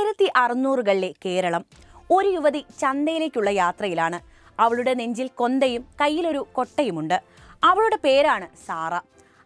ആയിരത്തി അറുന്നൂറുകളിലെ കേരളം ഒരു യുവതി ചന്തയിലേക്കുള്ള യാത്രയിലാണ്. അവളുടെ നെഞ്ചിൽ കൊന്തയും കയ്യിലൊരു കൊട്ടയുമുണ്ട്. അവളുടെ പേരാണ് സാറ.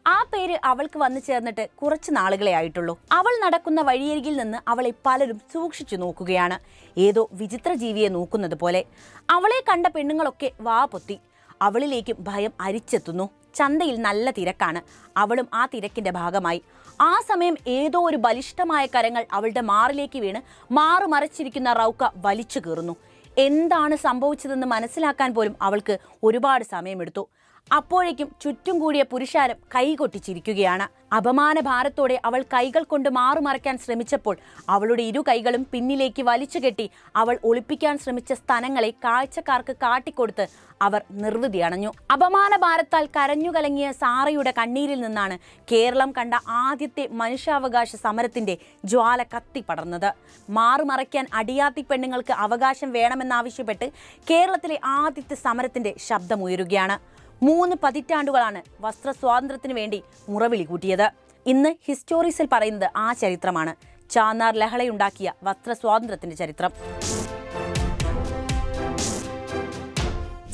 ആ പേര് അവൾക്ക് വന്നു ചേർന്നിട്ട് കുറച്ച് നാളുകളെ ആയിട്ടുള്ളൂ. അവൾ നടക്കുന്ന വഴിയരികിൽ നിന്ന് അവളെ പലരും സൂക്ഷിച്ചു നോക്കുകയാണ്. ഏതോ വിചിത്ര ജീവിയെ നോക്കുന്നത് പോലെ. അവളെ കണ്ട പെണ്ണുങ്ങളൊക്കെ വാ പൊത്തി. അവളിലേക്കും ഭയം അരിച്ചെത്തുന്നു. ചന്തയിൽ നല്ല തിരക്കാണ്. അവളും ആ തിരക്കിന്റെ ഭാഗമായി. ആ സമയം ഏതോ ഒരു ബലിഷ്ഠമായ കരങ്ങൾ അവളുടെ മാറിലേക്ക് വീണ് മാറു മറച്ചിരിക്കുന്ന റൗക്ക വലിച്ചു കീറുന്നു. എന്താണ് സംഭവിച്ചതെന്ന് മനസ്സിലാക്കാൻ പോലും അവൾക്ക് ഒരുപാട് സമയമെടുത്തു. അപ്പോഴേക്കും ചുറ്റും കൂടിയ പുരുഷാരം കൈകൊട്ടിച്ചിരിക്കുകയാണ് അപമാന ഭാരത്തോടെ അവൾ കൈകൾ കൊണ്ട് മാറുമറയ്ക്കാൻ ശ്രമിച്ചപ്പോൾ അവളുടെ ഇരു കൈകളും പിന്നിലേക്ക് വലിച്ചു കെട്ടി അവൾ ഒളിപ്പിക്കാൻ ശ്രമിച്ച സ്ഥലങ്ങളെ കാഴ്ചക്കാർക്ക് കാട്ടിക്കൊടുത്ത് അവർ നിർവൃതി അണഞ്ഞു. അപമാന ഭാരത്താൽ കരഞ്ഞുകലങ്ങിയ സാറയുടെ കണ്ണീരിൽ നിന്നാണ് കേരളം കണ്ട ആദ്യത്തെ മനുഷ്യാവകാശ സമരത്തിന്റെ ജ്വാല കത്തി പടർന്നത്. മാറുമറയ്ക്കാൻ അടിയാത്തി പെണ്ണുങ്ങൾക്ക് അവകാശം വേണമെന്നാവശ്യപ്പെട്ട് കേരളത്തിലെ ആദ്യത്തെ സമരത്തിന്റെ ശബ്ദമുയരുകയാണ്. മൂന്ന് പതിറ്റാണ്ടുകളാണ് വസ്ത്ര സ്വാതന്ത്ര്യത്തിന് വേണ്ടി മുറവിളി കൂട്ടിയത് ഇന്ന് ഹിസ്റ്റോറീസിൽ പറയുന്നത് ആ ചരിത്രമാണ്. ചാന്നാർ ലഹളയുണ്ടാക്കിയ വസ്ത്ര സ്വാതന്ത്ര്യത്തിന്റെ ചരിത്രം.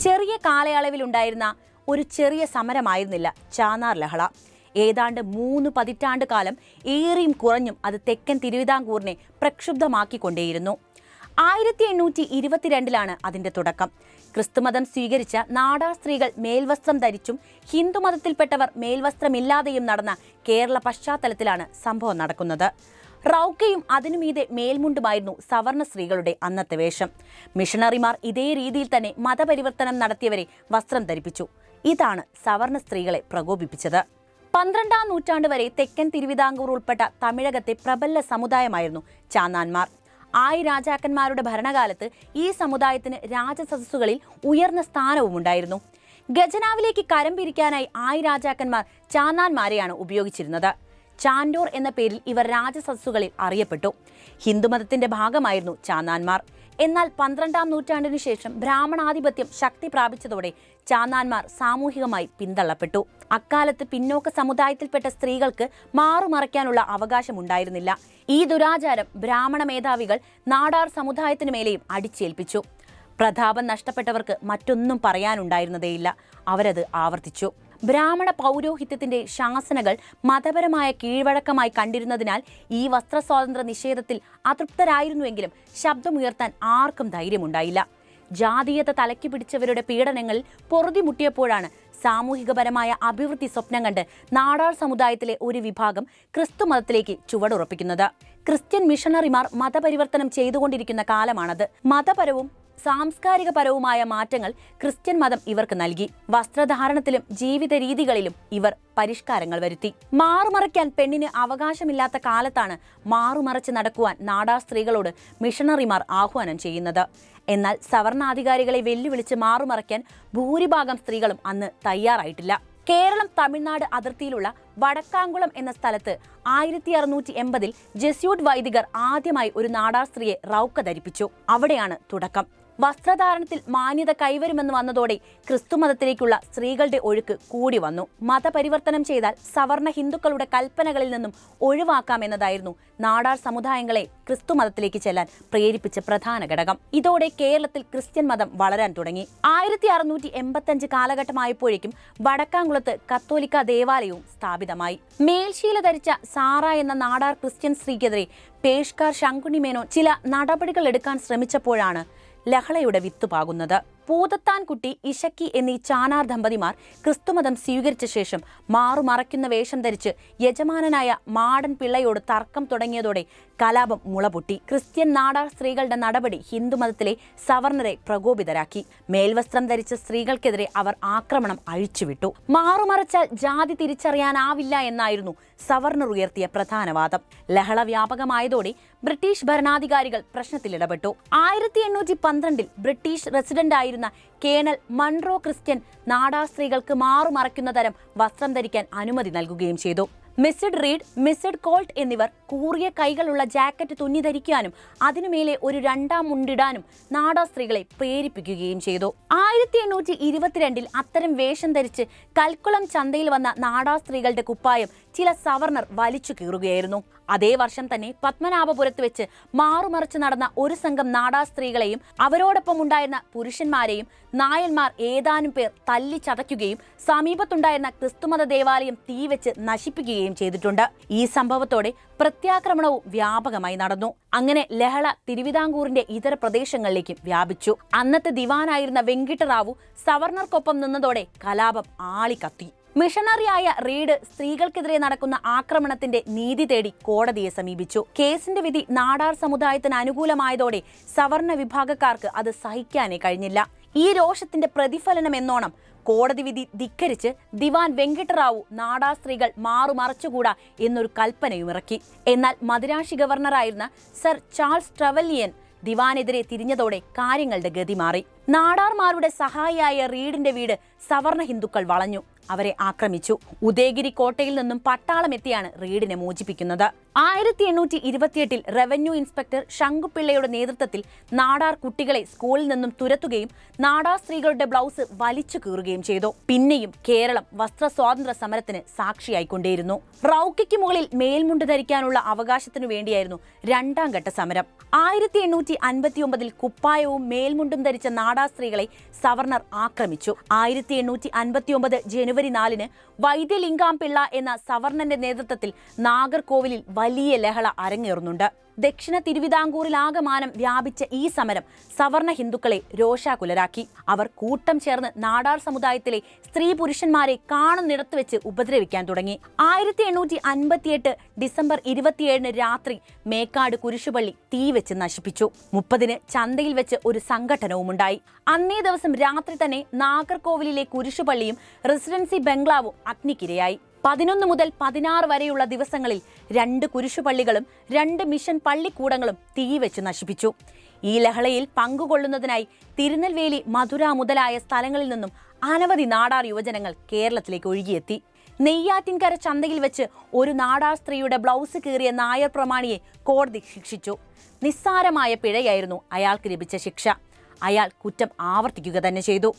ചെറിയ കാലയളവിൽ ഉണ്ടായിരുന്ന ഒരു ചെറിയ സമരമായിരുന്നില്ല ചാന്നാർ ലഹള. ഏതാണ്ട് മൂന്ന് പതിറ്റാണ്ട് കാലം ഏറിയും കുറഞ്ഞും അത് തെക്കൻ തിരുവിതാംകൂറിനെ പ്രക്ഷുബ്ധമാക്കിക്കൊണ്ടേയിരുന്നു. ആയിരത്തി എണ്ണൂറ്റി ഇരുപത്തിരണ്ടിലാണ് അതിന്റെ തുടക്കം. ക്രിസ്തുമതം സ്വീകരിച്ച നാടാ സ്ത്രീകൾ മേൽവസ്ത്രം ധരിച്ചും ഹിന്ദുമതത്തിൽപ്പെട്ടവർ മേൽവസ്ത്രമില്ലാതെയും നടന്ന കേരള പശ്ചാത്തലത്തിലാണ് സംഭവം നടക്കുന്നത്. റൗക്കയും അതിനുമീതെ മേൽമുണ്ടുമായിരുന്നു സവർണ സ്ത്രീകളുടെ അന്നത്തെ വേഷം. മിഷണറിമാർ ഇതേ രീതിയിൽ തന്നെ മതപരിവർത്തനം നടത്തിയവരെ വസ്ത്രം ധരിപ്പിച്ചു. ഇതാണ് സവർണ സ്ത്രീകളെ പ്രകോപിപ്പിച്ചത്. പന്ത്രണ്ടാം നൂറ്റാണ്ട് വരെ തെക്കൻ തിരുവിതാംകൂർ ഉൾപ്പെട്ട തമിഴകത്തെ പ്രബല സമുദായമായിരുന്നു ചാന്നാന്മാർ ആയി രാജാക്കന്മാരുടെ ഭരണകാലത്ത് ഈ സമുദായത്തിന് രാജസദസ്സുകളിൽ ഉയർന്ന സ്ഥാനവും ഉണ്ടായിരുന്നു. ഖജനാവിലേക്ക് കരം പിരിക്കാനായി ആയി രാജാക്കന്മാർ ചാന്നാന്മാരെയാണ് ഉപയോഗിച്ചിരുന്നത്. ചാൻഡോർ എന്ന പേരിൽ ഇവർ രാജസദസ്സുകളിൽ അറിയപ്പെട്ടു. ഹിന്ദുമതത്തിന്റെ ഭാഗമായിരുന്നു ചാന്നാന്മാർ എന്നാൽ പന്ത്രണ്ടാം നൂറ്റാണ്ടിനു ശേഷം ബ്രാഹ്മണാധിപത്യം ശക്തി പ്രാപിച്ചതോടെ ചാന്നാന്മാർ സാമൂഹികമായി പിന്തള്ളപ്പെട്ടു. അക്കാലത്ത് പിന്നോക്ക സമുദായത്തിൽപ്പെട്ട സ്ത്രീകൾക്ക് മാറുമറയ്ക്കാനുള്ള അവകാശമുണ്ടായിരുന്നില്ല. ഈ ദുരാചാരം ബ്രാഹ്മണ മേധാവികൾ നാടാർ സമുദായത്തിനു മേലെയും അടിച്ചേൽപ്പിച്ചു. പ്രതാപം നഷ്ടപ്പെട്ടവർക്ക് മറ്റൊന്നും പറയാനുണ്ടായിരുന്നതേയില്ല. അവരത് ആവർത്തിച്ചു. ബ്രാഹ്മണ പൗരോഹിത്യത്തിന്റെ ശാസനകൾ മതപരമായ കീഴ്വഴക്കമായി കണ്ടിരുന്നതിനാൽ ഈ വസ്ത്ര സ്വാതന്ത്ര്യ നിഷേധത്തിൽ അതൃപ്തരായിരുന്നുവെങ്കിലും ശബ്ദമുയർത്താൻ ആർക്കും ധൈര്യമുണ്ടായില്ല. ജാതീയത തലയ്ക്ക് പിടിച്ചവരുടെ പീഡനങ്ങളിൽ പൊറുതിമുട്ടിയപ്പോഴാണ് സാമൂഹികപരമായ അഭിവൃദ്ധി സ്വപ്നം കണ്ട് നാടാർ സമുദായത്തിലെ ഒരു വിഭാഗം ക്രിസ്തു മതത്തിലേക്ക് ചുവടുറപ്പിക്കുന്നത്. ക്രിസ്ത്യൻ മിഷണറിമാർ മതപരിവർത്തനം ചെയ്തുകൊണ്ടിരിക്കുന്ന കാലമാണത്. മതപരവും സാംസ്കാരികപരവുമായ മാറ്റങ്ങൾ ക്രിസ്ത്യൻ മതം ഇവർക്ക് നൽകി. വസ്ത്രധാരണത്തിലും ജീവിത രീതികളിലും ഇവർ പരിഷ്കാരങ്ങൾ വരുത്തി. മാറുമറയ്ക്കാൻ പെണ്ണിന് അവകാശമില്ലാത്ത കാലത്താണ് മാറുമറച്ച് നടക്കുവാൻ നാടാ സ്ത്രീകളോട് മിഷണറിമാർ ആഹ്വാനം ചെയ്യുന്നത്. എന്നാൽ സവർണാധികാരികളെ വെല്ലുവിളിച്ച് മാറുമറയ്ക്കാൻ ഭൂരിഭാഗം സ്ത്രീകളും അന്ന് തയ്യാറായിട്ടില്ല. കേരളം തമിഴ്നാട് അതിർത്തിയിലുള്ള വടക്കാങ്കുളം എന്ന സ്ഥലത്ത് ആയിരത്തി അറുന്നൂറ്റി എൺപതിൽ ജെസ്യൂട്ട് വൈദികർ ആദ്യമായി ഒരു നാടാർ സ്ത്രീയെ റൗക്ക ധരിപ്പിച്ചു അവിടെയാണ് തുടക്കം. വസ്ത്രധാരണത്തിൽ മാന്യത കൈവരുമെന്ന് വന്നതോടെ ക്രിസ്തുമതത്തിലേക്കുള്ള സ്ത്രീകളുടെ ഒഴുക്ക് കൂടി വന്നു. മതപരിവർത്തനം ചെയ്താൽ സവർണ ഹിന്ദുക്കളുടെ കൽപ്പനകളിൽ നിന്നും ഒഴിവാക്കാമെന്നതായിരുന്നു നാടാർ സമുദായങ്ങളെ ക്രിസ്തുമതത്തിലേക്ക് ചെല്ലാൻ പ്രേരിപ്പിച്ച പ്രധാന ഘടകം. ഇതോടെ കേരളത്തിൽ ക്രിസ്ത്യൻ മതം വളരാൻ തുടങ്ങി. ആയിരത്തി അറുന്നൂറ്റി എൺപത്തഞ്ച് കാലഘട്ടമായപ്പോഴേക്കും വടക്കാംകുളത്ത് കത്തോലിക്ക ദേവാലയവും സ്ഥാപിതമായി. മേൽശീല ധരിച്ച സാറ എന്ന നാടാർ ക്രിസ്ത്യൻ സ്ത്രീക്കെതിരെ പേഷ്കാർ ശങ്കുണിമേനോ ചില നടപടികൾ എടുക്കാൻ ശ്രമിച്ചപ്പോഴാണ് ലഹളയുടെ വിത്തുപാകുന്നത് പൂതത്താൻകുട്ടി ഇഷക്കി എന്നീ ചാനാർ ദമ്പതിമാർ ക്രിസ്തുമതം സ്വീകരിച്ച ശേഷം മാറുമറയ്ക്കുന്ന വേഷം ധരിച്ച് യജമാനനായ മാടൻ പിള്ളയോട് തർക്കം തുടങ്ങിയതോടെ കലാപം മുളപൊട്ടി. ക്രിസ്ത്യൻ നാടാർ സ്ത്രീകളുടെ നടപടി ഹിന്ദുമതത്തിലെ സവർണരെ പ്രകോപിതരാക്കി. മേൽവസ്ത്രം ധരിച്ച സ്ത്രീകൾക്കെതിരെ അവർ ആക്രമണം അഴിച്ചുവിട്ടു. മാറുമറച്ചാൽ ജാതി തിരിച്ചറിയാനാവില്ല എന്നായിരുന്നു സവർണർ ഉയർത്തിയ പ്രധാന വാദം ലഹള വ്യാപകമായതോടെ ബ്രിട്ടീഷ് ഭരണാധികാരികൾ പ്രശ്നത്തിൽ ഇടപെട്ടു ആയിരത്തി എണ്ണൂറ്റി പന്ത്രണ്ടിൽ ബ്രിട്ടീഷ് റെസിഡന്റ് ആയിരുന്ന കേണൽ മൺറോ ക്രിസ്ത്യൻ നാടാ സ്ത്രീകൾക്ക് മാറുമറയ്ക്കുന്ന തരം വസ്ത്രം ധരിക്കാൻ അനുമതി നൽകുകയും ചെയ്തു. മിസ്ഡ് റീഡ് മിസ്ഡ് കോൾട്ട് എന്നിവർ കൂറിയ കൈകളുള്ള ജാക്കറ്റ് തുന്നി ധരിക്കാനും അതിനുമേലെ ഒരു രണ്ടാം മുണ്ടിടാനും നാടാ സ്ത്രീകളെ പ്രേരിപ്പിക്കുകയും ചെയ്തു. ആയിരത്തി എണ്ണൂറ്റി ഇരുപത്തിരണ്ടിൽ അത്തരം വേഷം ധരിച്ച് കൽക്കുളം ചന്തയിൽ വന്ന നാടാ സ്ത്രീകളുടെ കുപ്പായം ചില സവർണർ വലിച്ചു കീറുകയായിരുന്നു. അതേ വർഷം തന്നെ പത്മനാഭപുരത്ത് വെച്ച് മാറുമറിച്ച് നടന്ന ഒരു സംഘം നാടാ സ്ത്രീകളെയും അവരോടൊപ്പം ഉണ്ടായിരുന്ന പുരുഷന്മാരെയും നായന്മാർ ഏതാനും പേർ തല്ലി ചതയ്ക്കുകയും സമീപത്തുണ്ടായിരുന്ന ക്രിസ്തുമത ദേവാലയം തീവെച്ച് നശിപ്പിക്കുകയും ചെയ്തിട്ടുണ്ട്. ഈ സംഭവത്തോടെ പ്രത്യാക്രമണവും വ്യാപകമായി നടന്നു. അങ്ങനെ ലഹള തിരുവിതാംകൂറിന്റെ ഇതര പ്രദേശങ്ങളിലേക്കും വ്യാപിച്ചു. അന്നത്തെ ദിവാനായിരുന്ന വെങ്കിട്ടറാവു സവർണർക്കൊപ്പം നിന്നതോടെ കലാപം ആളിക്കത്തി. മിഷണറിയായ റീഡ് സ്ത്രീകൾക്കെതിരെ നടക്കുന്ന ആക്രമണത്തിന്റെ നീതി തേടി കോടതിയെ സമീപിച്ചു. കേസിന്റെ വിധി നാടാർ സമുദായത്തിന് അനുകൂലമായതോടെ സവർണ വിഭാഗക്കാർക്ക് അത് സഹിക്കാനേ കഴിഞ്ഞില്ല. ഈ രോഷത്തിന്റെ പ്രതിഫലനം എന്നോണം കോടതി വിധി ധിക്കരിച്ച് ദിവാൻ വെങ്കിട്ടറാവു നാടാർ സ്ത്രീകൾ മാറുമറച്ചുകൂടാ എന്നൊരു കൽപ്പനയും ഇറക്കി. എന്നാൽ മദിരാശി ഗവർണറായിരുന്ന സർ ചാൾസ് ട്രവലിയൻ ദിവാനെതിരെ തിരിഞ്ഞതോടെ കാര്യങ്ങളുടെ ഗതി മാറി. നാടാർമാരുടെ സഹായിയായ റീഡിന്റെ വീട് സവർണ ഹിന്ദുക്കൾ വളഞ്ഞു. അവരെ ആക്രമിച്ചു. ഉദയഗിരി കോട്ടയിൽ നിന്നും പട്ടാളം എത്തിയാണ് റീഡിനെ മോചിപ്പിക്കുന്നത്. ആയിരത്തി എണ്ണൂറ്റി ഇരുപത്തിയെട്ടിൽ റവന്യൂ ഇൻസ്പെക്ടർ ശങ്കുപിള്ളയുടെ നേതൃത്വത്തിൽ നാടാർ കുട്ടികളെ സ്കൂളിൽ നിന്നും തുരത്തുകയും നാടാർ സ്ത്രീകളുടെ ബ്ലൗസ് വലിച്ചു കീറുകയും ചെയ്തു. പിന്നെയും കേരളം വസ്ത്ര സ്വാതന്ത്ര്യ സമരത്തിന് സാക്ഷിയായിക്കൊണ്ടേയിരുന്നു. റൌക്കിക്ക് മുകളിൽ മേൽമുണ്ട് ധരിക്കാനുള്ള അവകാശത്തിനു വേണ്ടിയായിരുന്നു രണ്ടാം ഘട്ട സമരം. ആയിരത്തി എണ്ണൂറ്റി അൻപത്തി ഒമ്പതിൽ കുപ്പായവും മേൽമുണ്ടും ധരിച്ച നാടാർ സ്ത്രീകളെ സവർണർ ആക്രമിച്ചു. ആയിരത്തി എണ്ണൂറ്റി അൻപത്തി ഒമ്പത് ജനുവരി നാലിന് വൈദ്യലിംഗാംപിള്ള എന്ന സവർണന്റെ നേതൃത്വത്തിൽ നാഗർകോവിലിൽ വലിയ ലഹള അരങ്ങേറുന്നുണ്ട്. ദക്ഷിണ തിരുവിതാംകൂറിലാകമാനം വ്യാപിച്ച ഈ സമരം സവർണ ഹിന്ദുക്കളെ രോഷാകുലരാക്കി. അവർ കൂട്ടം ചേർന്ന് നാടാർ സമുദായത്തിലെ സ്ത്രീ പുരുഷന്മാരെ കാണുന്നിടത്ത് വെച്ച് ഉപദ്രവിക്കാൻ തുടങ്ങി. ആയിരത്തി എണ്ണൂറ്റി അൻപത്തിയെട്ട് ഡിസംബർ ഇരുപത്തിയേഴിന് രാത്രി മേക്കാട് കുരിശുപള്ളി തീ വെച്ച് നശിപ്പിച്ചു. മുപ്പതിന് ചന്തയിൽ വെച്ച് ഒരു സംഘടനവും ഉണ്ടായി അന്നേ ദിവസം രാത്രി തന്നെ നാഗർകോവിലിലെ കുരിശുപള്ളിയും റെസിഡൻസി ബംഗ്ലാവും അഗ്നിക്കിരയായി. പതിനൊന്ന് മുതൽ പതിനാറ് വരെയുള്ള ദിവസങ്ങളിൽ രണ്ട് കുരിശുപള്ളികളും രണ്ട് മിഷൻ പള്ളിക്കൂടങ്ങളും തീവെച്ച് നശിപ്പിച്ചു. ഈ ലഹളയിൽ പങ്കുകൊള്ളുന്നതിനായി തിരുനെൽവേലി മധുര മുതലായ സ്ഥലങ്ങളിൽ നിന്നും അനവധി നാടാർ യുവജനങ്ങൾ കേരളത്തിലേക്ക് ഒഴുകിയെത്തി. നെയ്യാറ്റിൻകര ചന്തയിൽ വെച്ച് ഒരു നാടാർ സ്ത്രീയുടെ ബ്ലൗസ് കീറിയ നായർ പ്രമാണിയെ കോടതി ശിക്ഷിച്ചു. നിസ്സാരമായ പിഴയായിരുന്നു അയാൾക്ക് ലഭിച്ച ശിക്ഷ. അയാൾ കുറ്റം ആവർത്തിക്കുക തന്നെ ചെയ്തു.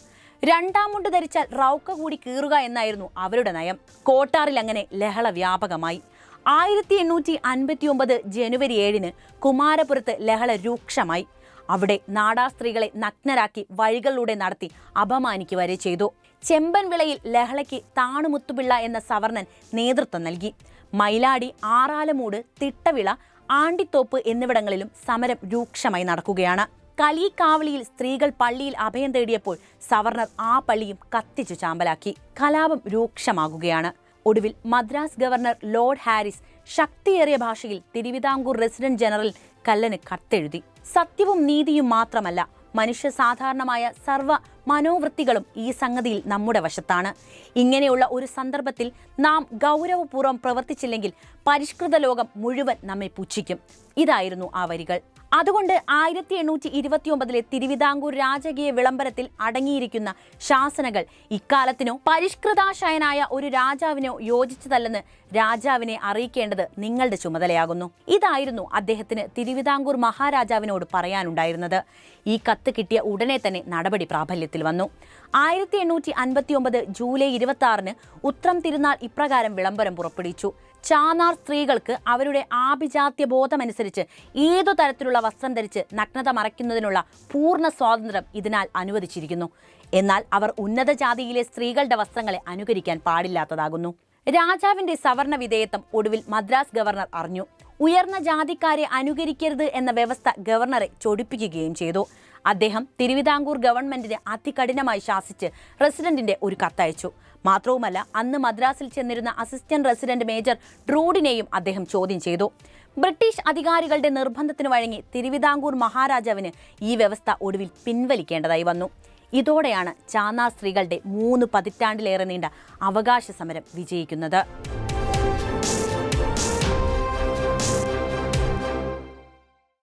രണ്ടാം മുണ്ട് ധരിച്ചാൽ റൗക്ക കൂടി കീറുക എന്നായിരുന്നു അവരുടെ നയം. കോട്ടാറിൽ അങ്ങനെ ലഹള വ്യാപകമായി. ആയിരത്തി എണ്ണൂറ്റി അൻപത്തി ഒമ്പത് ജനുവരി ഏഴിന് കുമാരപുരത്ത് ലഹള രൂക്ഷമായി. അവിടെ നാടാ സ്ത്രീകളെ നഗ്നരാക്കി വഴികളിലൂടെ നടത്തി അപമാനിക്കുക വരെ ചെയ്തു. ചെമ്പൻ വിളയിൽ ലഹളയ്ക്ക് താണുമുത്തുപിള്ള എന്ന സവർണൻ നേതൃത്വം നൽകി. മൈലാടി ആറാലമൂട് തിട്ടവിള ആണ്ടിത്തോപ്പ് എന്നിവിടങ്ങളിലും സമരം രൂക്ഷമായി നടക്കുകയാണ്. കലികാവളിയിൽ സ്ത്രീകൾ പള്ളിയിൽ അഭയം തേടിയപ്പോൾ സവർണർ ആ പള്ളിയും കത്തിച്ചു ചാമ്പലാക്കി. കലാപം രൂക്ഷമാകുകയാണ്. ഒടുവിൽ മദ്രാസ് ഗവർണർ ലോർഡ് ഹാരിസ് ശക്തിയേറിയ ഭാഷയിൽ തിരുവിതാംകൂർ റെസിഡന്റ് ജനറൽ കല്ലന് കത്തെഴുതി. സത്യവും നീതിയും മാത്രമല്ല മനുഷ്യ സാധാരണമായ സർവ മനോവൃത്തികളും ഈ സംഗതിയിൽ നമ്മുടെ വശത്താണ്. ഇങ്ങനെയുള്ള ഒരു സന്ദർഭത്തിൽ നാം ഗൗരവപൂർവം പ്രവർത്തിച്ചില്ലെങ്കിൽ പരിഷ്കൃത ലോകം മുഴുവൻ നമ്മെ പുച്ഛിക്കും. ഇതായിരുന്നു ആ വരികൾ. അതുകൊണ്ട് ആയിരത്തി എണ്ണൂറ്റി ഇരുപത്തി ഒമ്പതിലെ തിരുവിതാംകൂർ രാജകീയ വിളംബരത്തിൽ അടങ്ങിയിരിക്കുന്ന ശാസനകൾ ഇക്കാലത്തിനോ പരിഷ്കൃതാശയനായ ഒരു രാജാവിനോ യോജിച്ചതല്ലെന്ന് രാജാവിനെ അറിയിക്കേണ്ടത് നിങ്ങളുടെ ചുമതലയാകുന്നു. ഇതായിരുന്നു അദ്ദേഹത്തിന് തിരുവിതാംകൂർ മഹാരാജാവിനോട് പറയാനുണ്ടായിരുന്നത്. ഈ കത്ത് കിട്ടിയ ഉടനെ തന്നെ നടപടി പ്രാബല്യത്തിൽ വന്നു. ആയിരത്തി എണ്ണൂറ്റി അൻപത്തി ഒമ്പത് ജൂലൈ ഇരുപത്തി ആറിന് ഉത്രം തിരുനാൾ ഇപ്രകാരം വിളംബരം പുറപ്പെടുവിച്ചു. ചാനാർ സ്ത്രീകൾക്ക് അവരുടെ ആഭിജാത്യ ബോധമനുസരിച്ച് ഏതു തരത്തിലുള്ള വസ്ത്രം ധരിച്ച് നഗ്നത മറയ്ക്കുന്നതിനുള്ള പൂർണ സ്വാതന്ത്ര്യം ഇതിനാൽ അനുവദിച്ചിരിക്കുന്നു. എന്നാൽ അവർ ഉന്നത ജാതിയിലെ സ്ത്രീകളുടെ വസ്ത്രങ്ങളെ അനുകരിക്കാൻ പാടില്ലാത്തതാകുന്നു. രാജാവിന്റെ സവർണ വിധേയത്വം ഒടുവിൽ മദ്രാസ് ഗവർണർ അറിഞ്ഞു. ഉയർന്ന ജാതിക്കാരെ അനുകരിക്കരുത് എന്ന വ്യവസ്ഥ ഗവർണറെ ചൊടിപ്പിക്കുകയും ചെയ്തു. അദ്ദേഹം തിരുവിതാംകൂർ ഗവൺമെന്റിനെ അതികഠിനമായി ശാസിച്ച് റെസിഡന്റിന്റെ ഒരു കത്തയച്ചു. മാത്രവുമല്ല അന്ന് മദ്രാസിൽ ചെന്നിരുന്ന അസിസ്റ്റന്റ് റെസിഡന്റ് മേജർ ഡ്രൂഡിനെയും അദ്ദേഹം ചോദ്യം ചെയ്തു. ബ്രിട്ടീഷ് അധികാരികളുടെ നിർബന്ധത്തിന് വഴങ്ങി തിരുവിതാംകൂർ മഹാരാജാവിന് ഈ വ്യവസ്ഥ ഒടുവിൽ പിൻവലിക്കേണ്ടതായി വന്നു. ഇതോടെയാണ് ചാന്നാ സ്ത്രീകളുടെ മൂന്ന് പതിറ്റാണ്ടിലേറെ നീണ്ട അവകാശ സമരം വിജയിക്കുന്നത്.